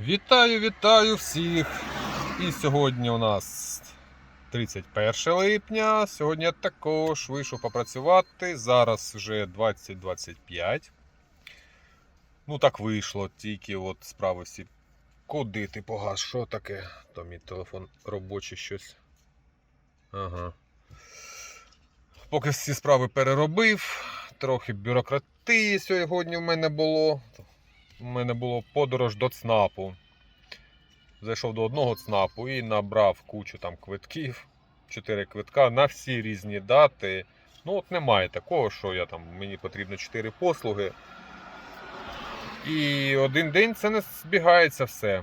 Вітаю, вітаю всіх! І сьогодні у нас 31 липня. Сьогодні я також вийшов попрацювати. Зараз вже 20.25. Ну так вийшло, тільки от справи всі. Куди ти погас? Що таке? То мій телефон робочий щось. Ага. Поки всі справи переробив, трохи бюрократії сьогодні в мене було. У мене було подорож до ЦНАПу. Зайшов до одного ЦНАПу і набрав кучу там квитків. Чотири квитка на всі різні дати. Ну от немає такого, що я там, мені потрібно 4 послуги. І один день це не збігається все.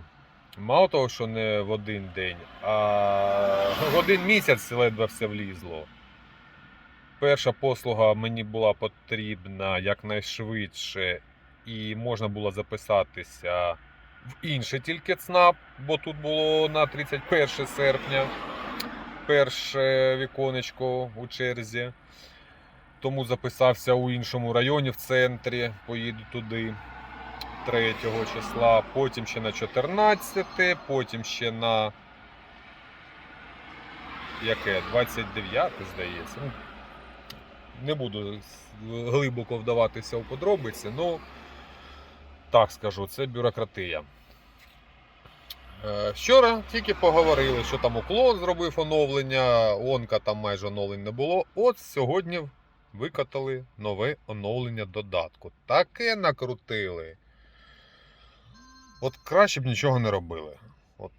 Мало того, що не в один день, а в один місяць ледве все влізло. Перша послуга мені була потрібна якнайшвидше і можна було записатися в інше тільки ЦНАП, бо тут було на 31 серпня перше віконечко у черзі. Тому записався у іншому районі в центрі, поїду туди 3 числа, потім ще на 14, потім ще на яке? 29, здається. Ну, не буду глибоко вдаватися у подробиці, ну так скажу, це бюрократія. Е, Вчора тільки поговорили, що там уклон зробив оновлення, онка там майже оновлень не було. От сьогодні викатали нове оновлення додатку. Таке накрутили. От краще б нічого не робили. От,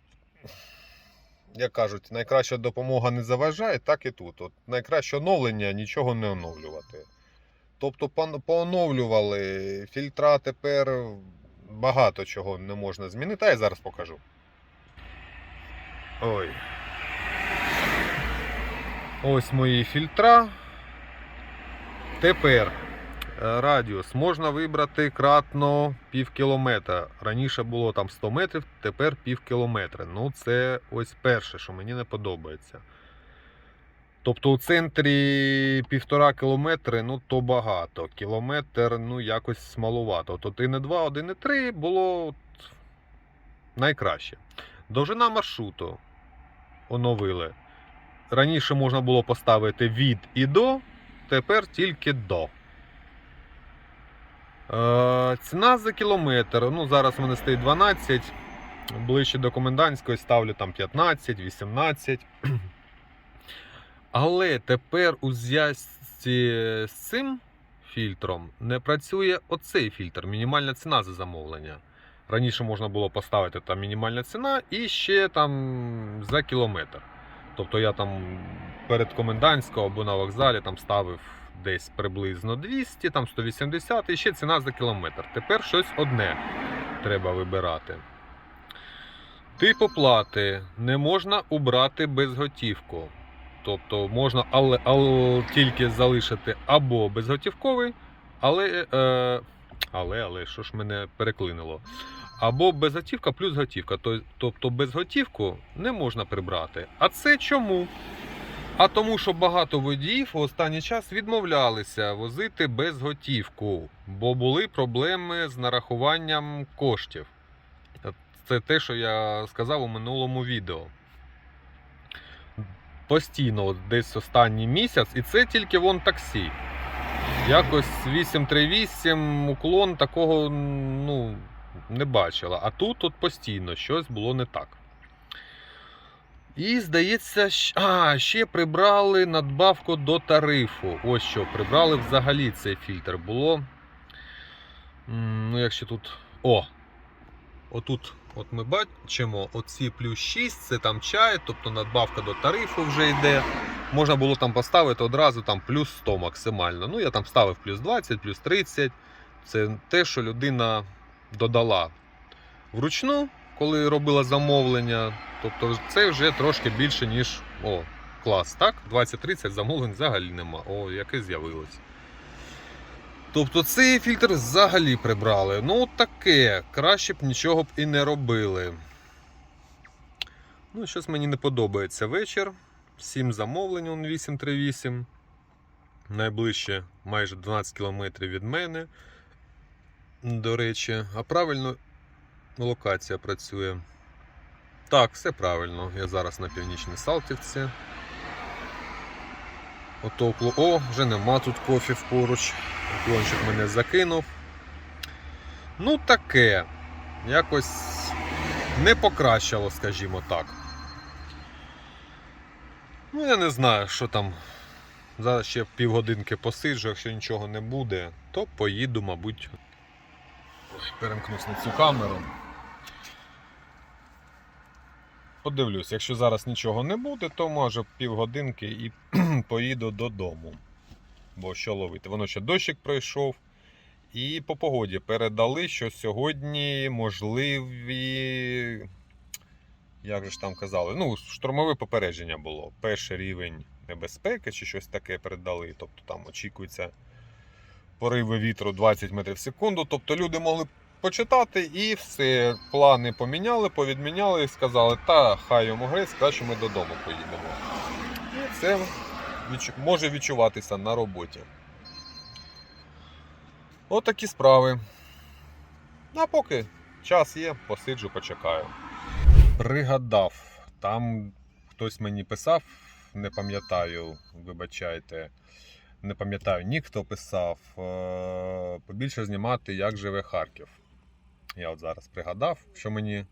як кажуть, найкраща допомога не заважає, так і тут. От, найкраще оновлення нічого не оновлювати. Тобто пон- пооновлювали, фільтра тепер багато чого не можна змінити, а я зараз покажу. Ой. Ось мої фільтра. Тепер е, радіус можна вибрати кратно пів кілометра. Раніше було там 100 метрів, тепер пів кілометра. Ну, це ось перше, що мені не подобається. Тобто у центрі півтора кілометри, ну то багато. Кілометр, ну якось малувато. Тобто і не 2, 1 і 3 було найкраще. Довжина маршруту оновили. Раніше можна було поставити від і до, тепер тільки до. Е, ціна за кілометр. Ну, зараз в мене стоїть 12. Ближче до комендантської ставлю там 15, 18. Але тепер у зв'язці з цим фільтром не працює оцей фільтр, мінімальна ціна за замовлення. Раніше можна було поставити там мінімальна ціна і ще там за кілометр. Тобто я там перед комендантською або на вокзалі там ставив десь приблизно 200, там 180 і ще ціна за кілометр. Тепер щось одне треба вибирати. Тип оплати не можна убрати безготівку. Тобто можна але, але тільки залишити або безготівковий, але, е, але, але що ж мене переклинило. Або безготівка плюс готівка. То- Тобто безготівку не можна прибрати. А це чому? А тому, що багато водіїв в останній час відмовлялися возити безготівку, бо були проблеми з нарахуванням коштів. Це те, що я сказав у минулому відео постійно, десь останній місяць, і це тільки вон таксі. Якось 838 уклон такого ну, не бачила. А тут от постійно щось було не так. І здається, а, ще прибрали надбавку до тарифу. Ось що, прибрали взагалі цей фільтр. Було. Ну, якщо тут. О! Отут, от ми бачимо, оці плюс 6, це там чай, тобто надбавка до тарифу вже йде. Можна було там поставити одразу там плюс 100 максимально. Ну, я там ставив плюс 20, плюс 30. Це те, що людина додала вручну, коли робила замовлення. Тобто це вже трошки більше, ніж о, клас. Так? 20-30 замовлень взагалі нема. О, яке з'явилось. Тобто цей фільтр взагалі прибрали. Ну таке, краще б нічого б і не робили. Ну, щось мені не подобається вечір. 7 замовлень, он 838. Найближче майже 12 км від мене. До речі, а правильно локація працює. Так, все правильно. Я зараз на північній Салтівці. Ото укло- О, вже нема тут кофів поруч. Уклончик мене закинув. Ну, таке. Якось не покращало, скажімо так. Ну, я не знаю, що там. Зараз ще півгодинки посиджу, якщо нічого не буде, то поїду, мабуть. Перемкнусь на цю камеру. Подивлюсь, якщо зараз нічого не буде, то може півгодинки і поїду додому. Бо що ловити? Воно ще дощик пройшов. І по погоді передали, що сьогодні можливі. Як же ж там казали? Ну, штурмове попередження було. Перший рівень небезпеки чи щось таке передали. Тобто там очікується пориви вітру 20 метрів в секунду. Тобто люди могли почитати і все. Плани поміняли, повідміняли і сказали, та хай йому грець, краще ми додому поїдемо. І це може відчуватися на роботі. Отакі справи. А поки час є, посиджу, почекаю. Пригадав, там хтось мені писав, не пам'ятаю, вибачайте, не пам'ятаю ні, хто писав. е, Побільше знімати, як живе Харків. Я от зараз пригадав, що мені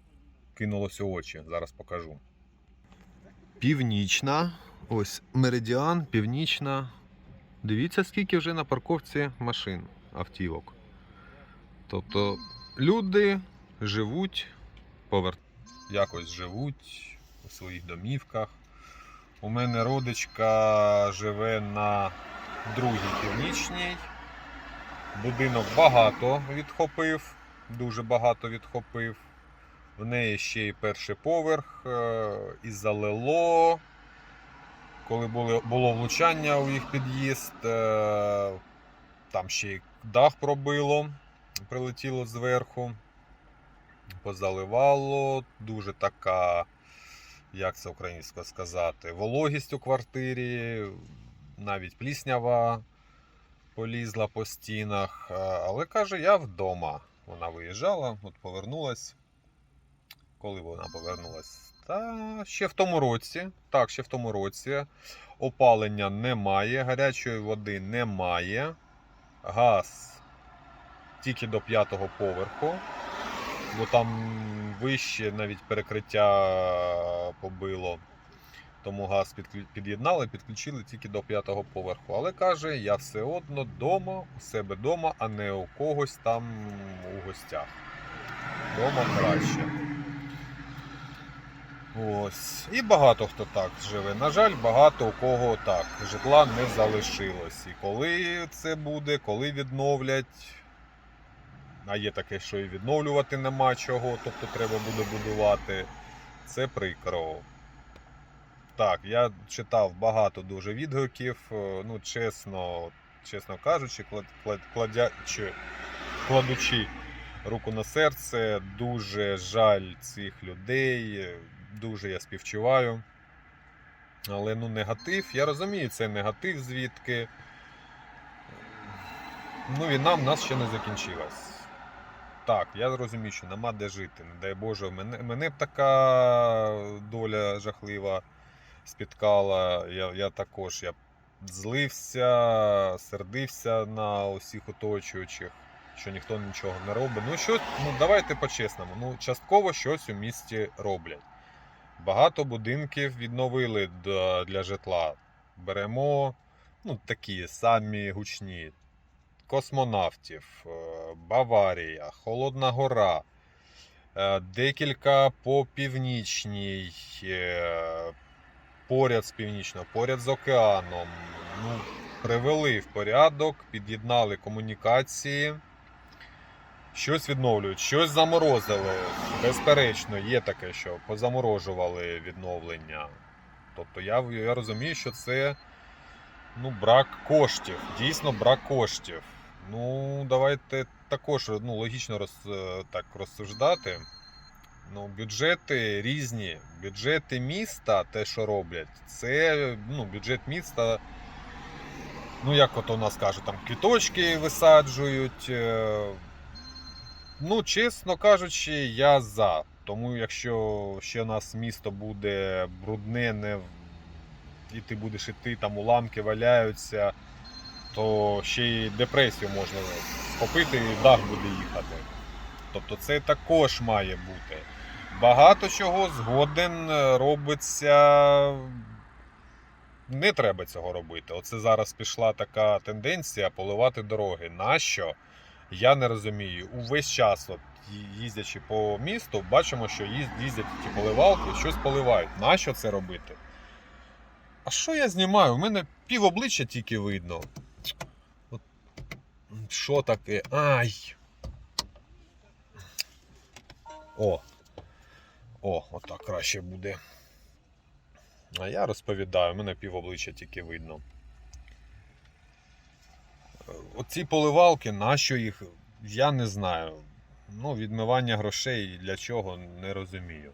кинулось у очі. Зараз покажу. Північна. Ось меридіан, північна. Дивіться, скільки вже на парковці машин, автівок. Тобто люди живуть, повер... якось живуть у своїх домівках. У мене родичка живе на другій північній. Будинок багато відхопив, дуже багато відхопив. В неї ще й перший поверх, е, і залило. Коли було, влучання у їх під'їзд, е, там ще й дах пробило, прилетіло зверху, позаливало. Дуже така, як це українською сказати, вологість у квартирі, навіть пліснява полізла по стінах. Е, Але каже, я вдома. Вона виїжджала, от повернулась. Коли вона повернулась? Та ще в тому році. Так, ще в тому році. Опалення немає, гарячої води немає. Газ тільки до п'ятого поверху. Бо там вище навіть перекриття побило. Тому газ під'єднали, підключили тільки до п'ятого поверху. Але каже, я все одно вдома, у себе вдома, а не у когось там у гостях. Дома краще. Ось. І багато хто так живе. На жаль, багато у кого так. Житла не залишилось. І коли це буде, коли відновлять. А є таке, що і відновлювати нема чого, тобто треба буде будувати. Це прикро. Так, я читав багато дуже відгуків. е, Ну, чесно, чесно кажучи, клад, клад, кладячи, кладучи руку на серце, дуже жаль цих людей. Дуже я співчуваю. Але ну, негатив, я розумію, це негатив звідки. Ну, війна в нас ще не закінчилась. Так, я розумію, що нема де жити. Не дай Боже, мене, мене б така доля жахлива спіткала. Я, я також я злився, сердився на усіх оточуючих, що ніхто нічого не робить. Ну, що, ну давайте по-чесному. Ну, частково щось у місті роблять. Багато будинків відновили для, житла. Беремо ну, такі самі гучні. Космонавтів, е, Баварія, Холодна Гора, е, декілька по північній, е, поряд з північного, поряд з океаном. Ну, привели в порядок, під'єднали комунікації. Щось відновлюють, щось заморозили. Безперечно, є таке, що позаморожували відновлення. Тобто я, я розумію, що це ну, брак коштів. Дійсно брак коштів. Ну, давайте також ну, логічно роз, е, так розсуждати. Ну, бюджети різні. Бюджети міста, те, що роблять, це ну, бюджет міста. Ну, як от у нас кажуть, там квіточки висаджують. е, Ну, чесно кажучи, я за. Тому якщо ще у нас місто буде брудне, не... і ти будеш іти, там уламки валяються, то ще й депресію можна схопити і дах буде їхати. Тобто це також має бути. Багато чого згоден е, робиться. Не треба цього робити. Оце зараз пішла така тенденція поливати дороги. Нащо? Я не розумію. Увесь час, от, їздячи по місту, бачимо, що їздять ті поливалки, щось поливають. Нащо це робити? А що я знімаю? У мене пів обличчя тільки видно. От, що таке? Ай! О! О, отак краще буде. А я розповідаю, у мене пів обличчя тільки видно. Оці поливалки, нащо їх, я не знаю. Ну, відмивання грошей для чого не розумію.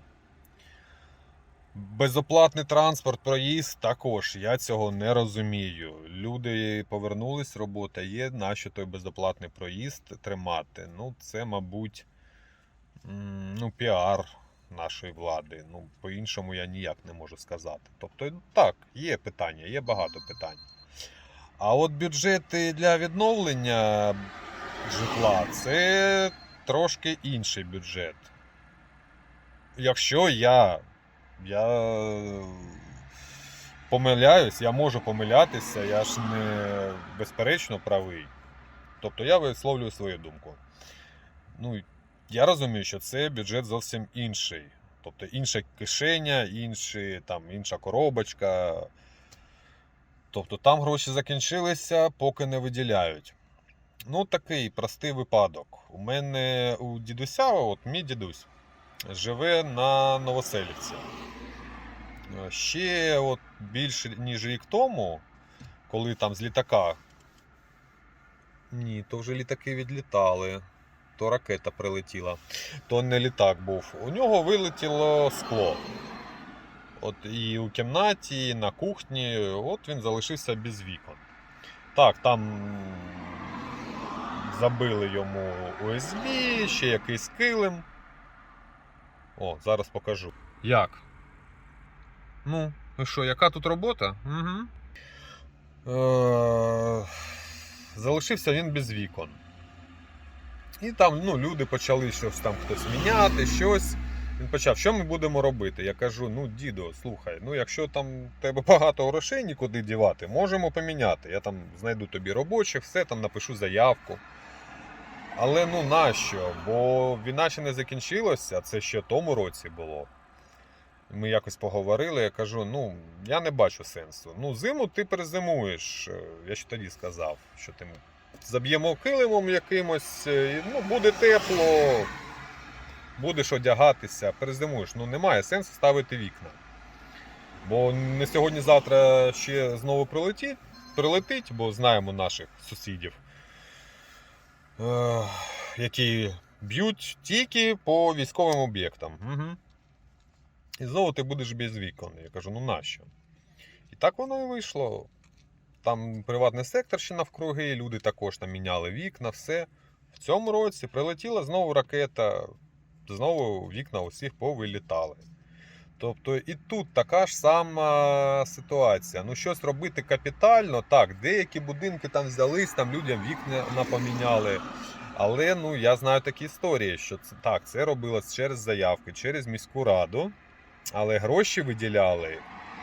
Безоплатний транспорт, проїзд також, я цього не розумію. Люди повернулись з роботи, є нащо той безоплатний проїзд тримати. Ну, це, мабуть, ну, піар нашої влади. Ну, по-іншому я ніяк не можу сказати. Тобто, так, є питання, є багато питань. А от бюджети для відновлення житла це трошки інший бюджет. Якщо я, я помиляюсь, я можу помилятися, я ж не безперечно правий. Тобто я висловлюю свою думку. Ну, я розумію, що це бюджет зовсім інший. Тобто інша кишеня, інші, там, інша коробочка. Тобто там гроші закінчилися, поки не виділяють. Ну, такий простий випадок. У мене у дідуся, от мій дідусь, живе на Новоселівці. Ще от більше ніж рік тому, коли там з літака. Ні, то вже літаки відлітали. То ракета прилетіла. То не літак був. У нього вилетіло скло. От і у кімнаті, і на кухні, от він залишився без вікон. Так, там забили йому ОСБ, ще якийсь килим. О, зараз покажу. Як? Ну, і що, яка тут робота? Угу. Е- залишився він без вікон. І там ну, люди почали щось там хтось міняти, щось. Він почав, що ми будемо робити? Я кажу: ну, дідо, слухай, ну якщо там тебе багато грошей нікуди дівати, можемо поміняти. Я там знайду тобі робочих, все там напишу заявку. Але ну нащо? Бо війна ще не закінчилася, це ще тому році було. Ми якось поговорили, я кажу: ну, я не бачу сенсу. Ну, зиму ти перезимуєш. Е, Я ще тоді сказав, що ти заб'ємо килимом якимось, е, ну, буде тепло, будеш одягатися, перезимуєш. Ну, немає сенсу ставити вікна. Бо не сьогодні-завтра ще знову прилетить, прилетить, бо знаємо наших сусідів, е, які б'ють тільки по військовим об'єктам. Угу. І знову ти будеш без вікон. Я кажу, ну нащо? І так воно і вийшло. Там приватний сектор ще навкруги, люди також там міняли вікна, все. В цьому році прилетіла знову ракета, знову вікна усіх повилітали. Тобто і тут така ж сама ситуація. Ну, щось робити капітально, так, деякі будинки там взялись, там людям вікна напоміняли. Але ну, я знаю такі історії, що це так, це робилось через заявки, через міську раду, але гроші виділяли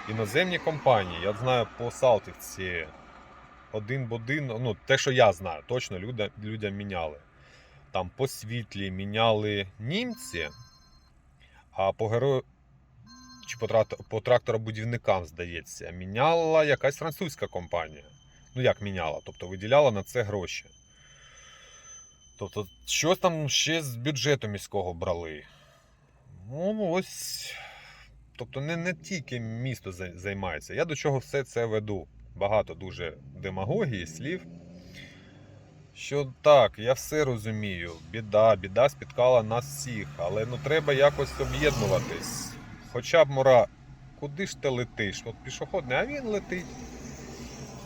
іноземні компанії. Я знаю по Салтівці один будинок, ну те, що я знаю, точно людям, людям міняли. Там по світлі міняли німці, а по герою чи по, по тракторобудівникам, здається, міняла якась французька компанія. Ну як міняла? Тобто виділяла на це гроші. Тобто, щось там ще з бюджету міського брали. Ну, ось. Тобто не, не тільки місто займається. Я до чого все це веду. Багато дуже демагогії, слів. Що так, я все розумію. Біда, біда спіткала нас всіх, але ну треба якось об'єднуватись. Хоча б мора. Куди ж ти летиш? От пішохідний, а він летить.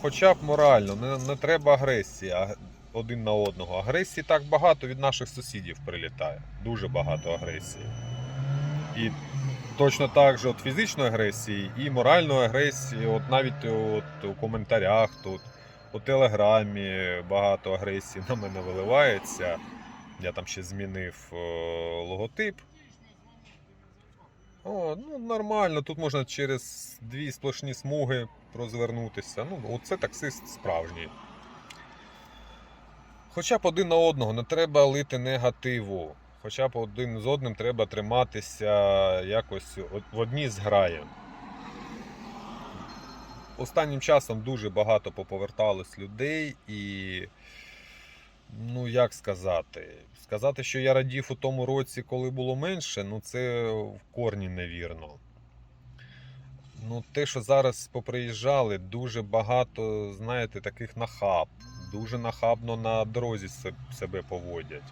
Хоча б морально, не, не треба агресії. Один на одного. Агресії так багато від наших сусідів прилітає. Дуже багато агресії. І точно так же от фізичної агресії і моральної агресії, от навіть от у коментарях тут, у телеграмі багато агресії на мене виливається. Я там ще змінив е, логотип. О, ну нормально, тут можна через дві сплошні смуги розвернутися. Ну, оце таксист справжній. Хоча б один на одного не треба лити негативу. Хоча б один з одним треба триматися якось в одній зграї. Останнім часом дуже багато поповерталось людей і. Ну, як сказати? Сказати, що я радів у тому році, коли було менше, ну це в корні невірно. Ну, те, що зараз поприїжджали, дуже багато, знаєте, таких нахаб. Дуже нахабно на дорозі себе поводять.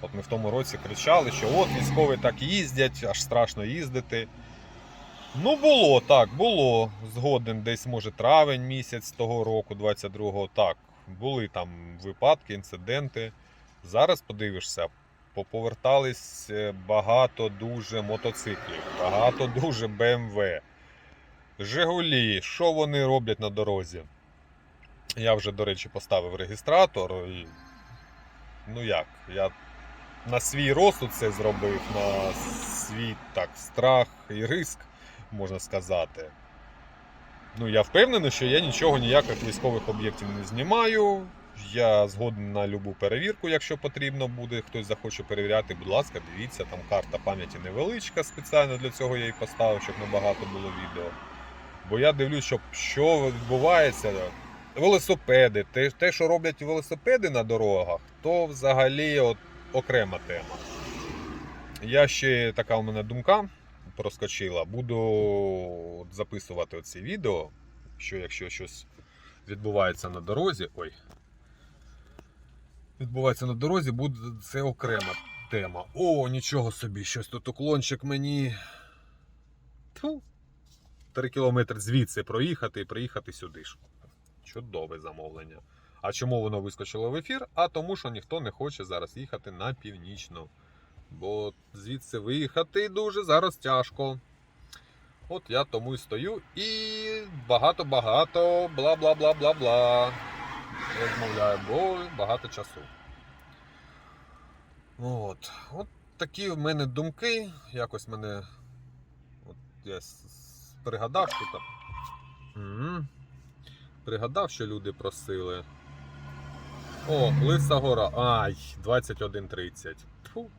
От ми в тому році кричали, що от військові так їздять, аж страшно їздити. Ну, було так, було. Згоден, десь, може, травень місяць того року, 22-го, так. Були там випадки, інциденти. Зараз подивишся, поповертались е, багато дуже мотоциклів, багато дуже БМВ. Жигулі, що вони роблять на дорозі? Я вже, до речі, поставив реєстратор і. Ну як, я на свій розсуд це зробив, на свій так, страх і риск, можна сказати. Ну, я впевнений, що я нічого ніяких військових об'єктів не знімаю. Я згоден на любу перевірку, якщо потрібно буде, хтось захоче перевіряти, будь ласка, дивіться, там карта пам'яті невеличка, спеціально для цього я її поставив, щоб небагато було відео. Бо я дивлюсь, що, що відбувається. Велосипеди, те, те, що роблять велосипеди на дорогах, то взагалі от окрема тема. Я ще така у мене думка проскочила. Буду записувати оці відео, що якщо щось відбувається на дорозі. Ой. Відбувається на дорозі, буде це окрема тема. О, нічого собі, щось тут уклончик мені. Тьфу. Три кілометри звідси проїхати і приїхати сюди ж. Чудове замовлення. А чому воно вискочило в ефір? А тому, що ніхто не хоче зараз їхати на північну. Бо звідси виїхати дуже зараз тяжко. От я тому і стою і багато-багато бла-бла-бла-бла-бла. Розмовляю, бо багато часу. От. От такі в мене думки. Якось мене. От я пригадав, що там. Пригадав, що люди просили. О, Лиса гора. Ай, 21.30. Тьфу.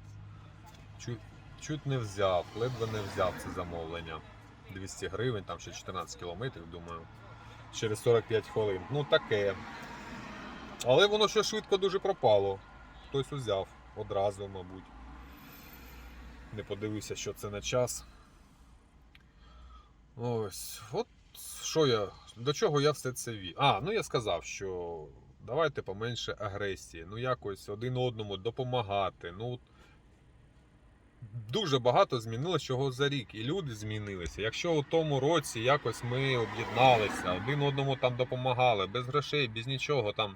Чуть, чуть не взяв, ледве не взяв це замовлення. 200 гривень, там ще 14 кілометрів, думаю. Через 45 хвилин. Ну таке. Але воно ще швидко дуже пропало. Хтось узяв одразу, мабуть. Не подивився, що це на час. Ось. От що я. До чого я все це вів? А, ну я сказав, що давайте поменше агресії. Ну якось один одному допомагати. Ну, дуже багато змінилося чого за рік, і люди змінилися. Якщо у тому році якось ми об'єдналися, один одному там допомагали, без грошей, без нічого там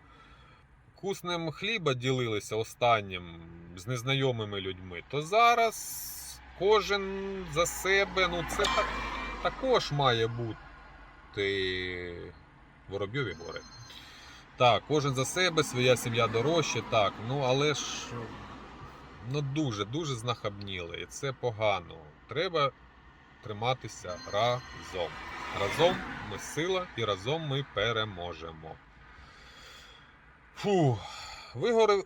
куснем хліба ділилися останнім з незнайомими людьми, то зараз кожен за себе, ну це так, також має бути Воробйові гори. Так, кожен за себе, своя сім'я дорожче, так. Ну але ж ну дуже, дуже знахабніли. І це погано. Треба триматися разом. Разом ми сила і разом ми переможемо. Фу,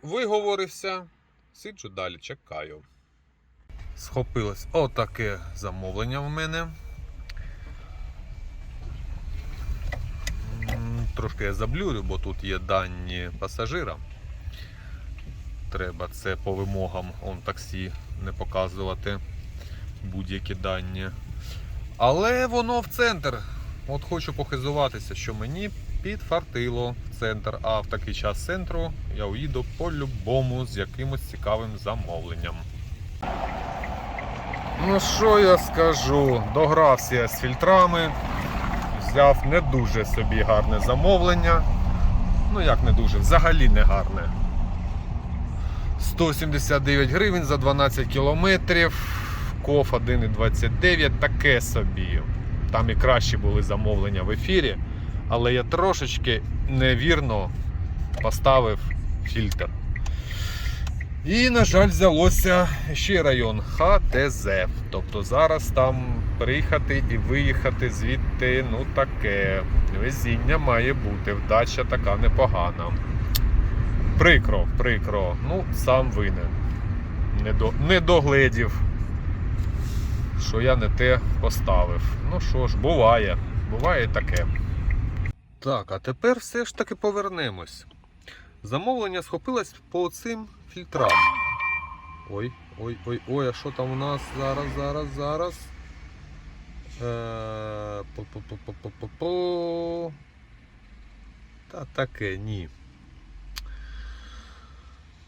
виговорився. Сиджу далі, чекаю. Схопилось отаке замовлення в мене. Трошки я заблюрю, бо тут є дані пасажира. Треба це по вимогам он таксі не показувати будь-які дані. Але воно в центр. От хочу похизуватися, що мені підфартило в центр, а в такий час центру я уїду по-любому з якимось цікавим замовленням. Ну що я скажу? Догрався я з фільтрами, взяв не дуже собі гарне замовлення. Ну як не дуже, взагалі не гарне. 179 гривень за 12 кілометрів. Коф 1,29, таке собі. Там і кращі були замовлення в ефірі, але я трошечки невірно поставив фільтр. І, на жаль, взялося ще район ХТЗ. Тобто зараз там приїхати і виїхати звідти, ну таке. Везіння має бути, вдача така непогана. Прикро, прикро. Ну, сам винен. Не, що я не те поставив. Ну що ж, буває. Буває таке. Так, а тепер все ж таки повернемось. Замовлення схопилось по цим фільтрам. Ой, ой, ой, ой, а що там у нас зараз, зараз, зараз? Е. Та таке, ні.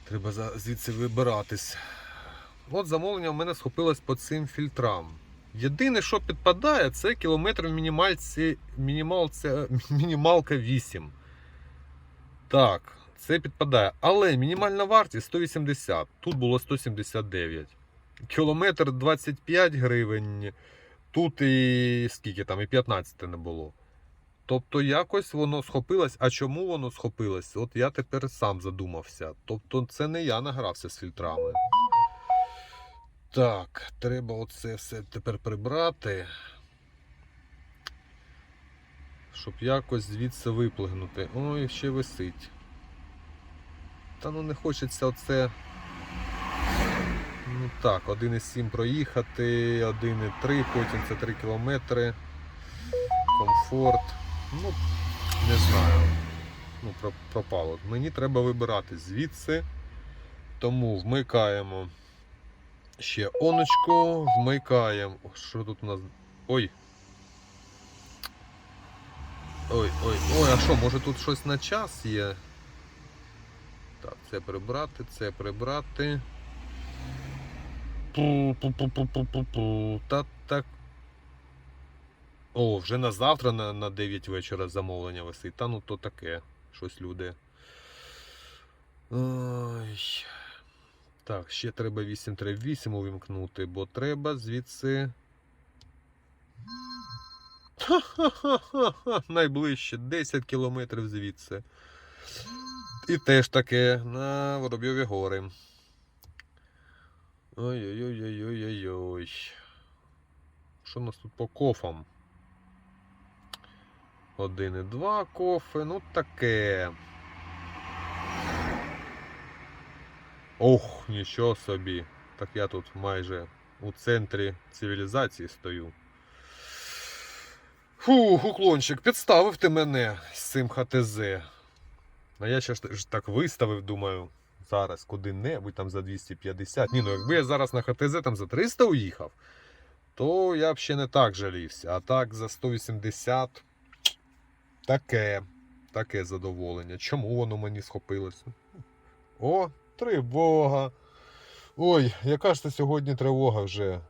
Треба звідси вибиратись. От замовлення в мене схопилось по цим фільтрам. Єдине, що підпадає, це кілометр в мінімальці, мінімалці, мінімалка 8. Так, це підпадає. Але мінімальна вартість 180. Тут було 179. Кілометр 25 гривень. Тут і скільки там, і 15 не було. Тобто якось воно схопилось. А чому воно схопилось? От я тепер сам задумався. Тобто це не я награвся з фільтрами. Так, треба оце все тепер прибрати. Щоб якось звідси виплигнути. Ой, ще висить. Та ну не хочеться оце. Ну так, 1,7 проїхати, 1,3, потім це 3 кілометри. Комфорт. Ну, не знаю. Ну, пропало. Мені треба вибирати звідси. Тому вмикаємо ще оночку, вмикаємо. Що тут у нас? Ой. Ой, ой, ой, а що, може тут щось на час є? Це прибрати, це прибрати. Пу-пу-пу-пу-пу-пу. Та так. О, вже на завтра на, на 9 вечора замовлення висить. Та ну то таке. Щось люди. Ой. Так, ще треба 838 увімкнути, бо треба звідси. Ха-ха-ха-ха, найближче 10 кілометрів звідси. І теж таке на Воробйові гори. Ой-ой-ой-ой-ой-ой. Що у нас тут по кофам? 1,2 кофе, ну таке. Ох, нічого собі. Так я тут майже у центрі цивілізації стою. Фух, уклончик, підставив ти мене з цим ХТЗ. А я ще ж так виставив, думаю, зараз куди-небудь там за 250. Ні, ну якби я зараз на ХТЗ там за 300 уїхав, то я б ще не так жалівся. А так за 180 таке, таке задоволення. Чому воно мені схопилося? О, тривога. Ой, яка ж це сьогодні тривога вже?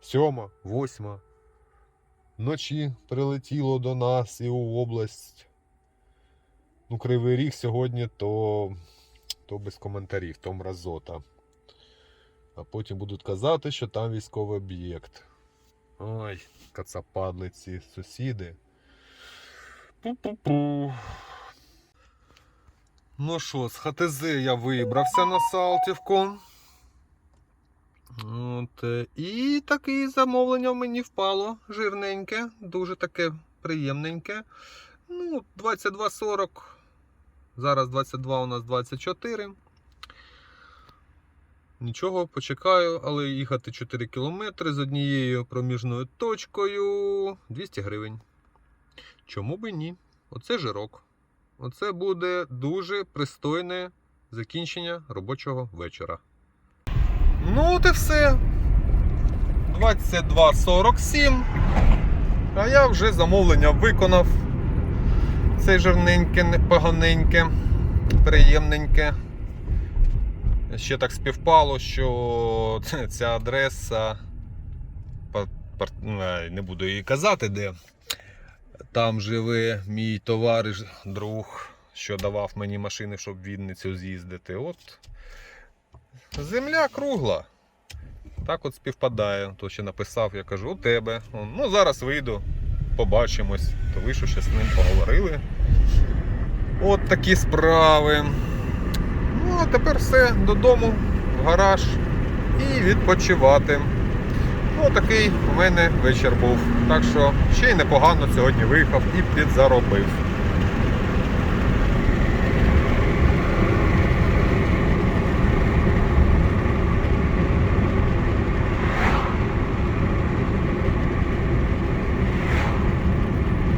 Сьома, восьма. Вночі прилетіло до нас і у область. Ну, Кривий Ріг сьогодні, то, то без коментарів, то мразота. А потім будуть казати, що там військовий об'єкт. Ой, кацападли ці сусіди. Пу-пу-пу. Ну що, з ХТЗ я вибрався на Салтівку. От, е, і таке замовлення в мені впало жирненьке, дуже таке приємненьке. Ну, 22.40. Зараз 22 у нас 24. Нічого, почекаю, але їхати 4 кілометри з однією проміжною точкою 200 гривень. Чому би ні? Оце жирок. Оце буде дуже пристойне закінчення робочого вечора. Ну, от і все. 22.47. А я вже замовлення виконав. Це жирненьке, непоганеньке, приємненьке. Ще так співпало, що ця адреса, ну, не буду її казати, де. Там живе мій товариш, друг, що давав мені машини, щоб в Вінницю з'їздити. От Земля кругла. Так от співпадає. То ще написав, я кажу, у тебе. Ну, зараз вийду, побачимось. То вийшов, ще з ним поговорили. От такі справи. Ну, а тепер все додому, в гараж і відпочивати. Ну, такий у мене вечір був. Так що ще й непогано сьогодні виїхав і підзаробив.